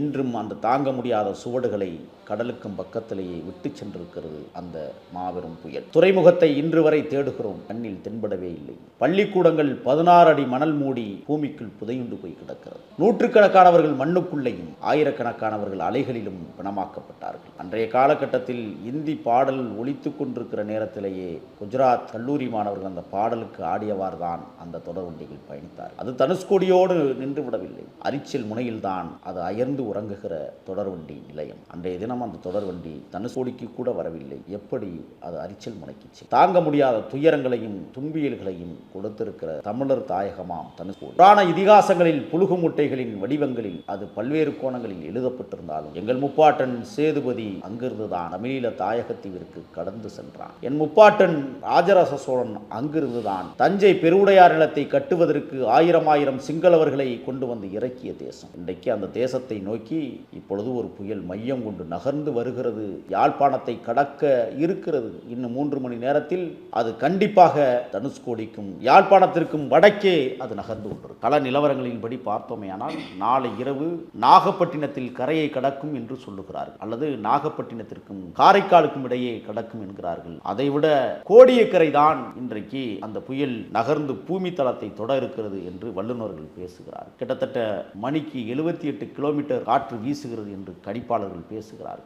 இன்றும் அந்த தாங்க முடியாத சுவடுகளை கடலுக்கும் பக்கத்திலேயே விட்டு சென்றிருக்கிறது அந்த மாபெரும் புயல். துறைமுகத்தை இன்று வரை தேடுகிறோம். கண்ணில் தென்படவே இல்லை. பள்ளிக்கூடங்கள் பதினாறு அடி மணல் மூடி பூமிக்குள் புதையுண்டு போய் கிடக்கிறது. நூற்றுக்கணக்கானவர்கள் மண்ணுக்குள்ளேயும் ஆயிரக்கணக்கானவர்கள் அலைகளிலும் பிணமாக்கப்பட்டார்கள். அன்றைய காலகட்டத்தில் இந்தி பாடல் ஒழித்து கொண்டிருக்கிற நேரத்திலேயே குஜராத் கல்லூரி மாணவர்கள் அந்த பாடலுக்கு ஆடியவாறு தான் அந்த தொடர்வண்டியில் பயணித்தார் அது தனுஷ்கோடியோடு நின்று விடவில்லை. அரிச்சல் முனையில்தான் அது அயர்ந்து உறங்குகிற தொடர்வண்டி நிலையம். அன்றைய தினம் அந்த தொடர்வண்டி தனுசோடிக்கு கூட வரவில்லை. எப்படி அது அரிச்சல் முனைக்குச்சு? தாங்க முடியாத துயரங்களையும் துன்பியல்களையும் கொடுத்திருக்கிற தமிழர் தாயகமாம் தனுசோடி புராண இதிகாசங்களில் புழுகு முட்டைகளின் வடிவங்களில் அது பல்வேறு கோணங்களில் எழுதப்பட்டிருந்தாலும் எங்கள் முப்பாட்டன் சேதுபதி அங்கிருந்துதான் தமிழீழ தாயகத்தீவிற்கு கடந்து சென்றான். என் முப்பாட்டன் ராஜராச சோழன் அங்கிருந்துதான் தஞ்சை பெருவுடையார் நிலத்தை கட்டுவதற்கு ஆயிரம் ஆயிரம் சிங்களவர்களை கொண்டு வந்து இறக்கிய தேசம். இன்றைக்கு அந்த தேசத்தை நோய் நோக்கி இப்பொழுது ஒரு புயல் மையம் கொண்டு நகர்ந்து வருகிறது. யாழ்ப்பாணத்தை கடக்க இருக்கிறது. இன்னும் மூன்று மணி நேரத்தில் அது கண்டிப்பாக தனுஷ்கோடிக்கும் யாழ்ப்பாணத்திற்கும் வடக்கே அது நகர்ந்து கொண்டிருக்கும். கள நிலவரங்களின்படி பார்த்தோமேயானால் நாளை இரவு நாகப்பட்டினத்தில் கரையை கடக்கும் என்று சொல்லுகிறார்கள். அல்லது நாகப்பட்டினத்திற்கும் காரைக்காலுக்கும் இடையே கடக்கும் என்கிறார்கள். அதைவிட கோடியக்கரை தான் இன்றைக்கு அந்த புயல் நகர்ந்து பூமி தளத்தை தொட இருக்கிறது என்று வல்லுநர்கள் பேசுகிறார் கிட்டத்தட்ட மணிக்கு எழுபத்தி எட்டு கிலோமீட்டர் காற்று வீசுகிறது என்று கணிப்பாளர்கள் பேசுகிறார்கள்.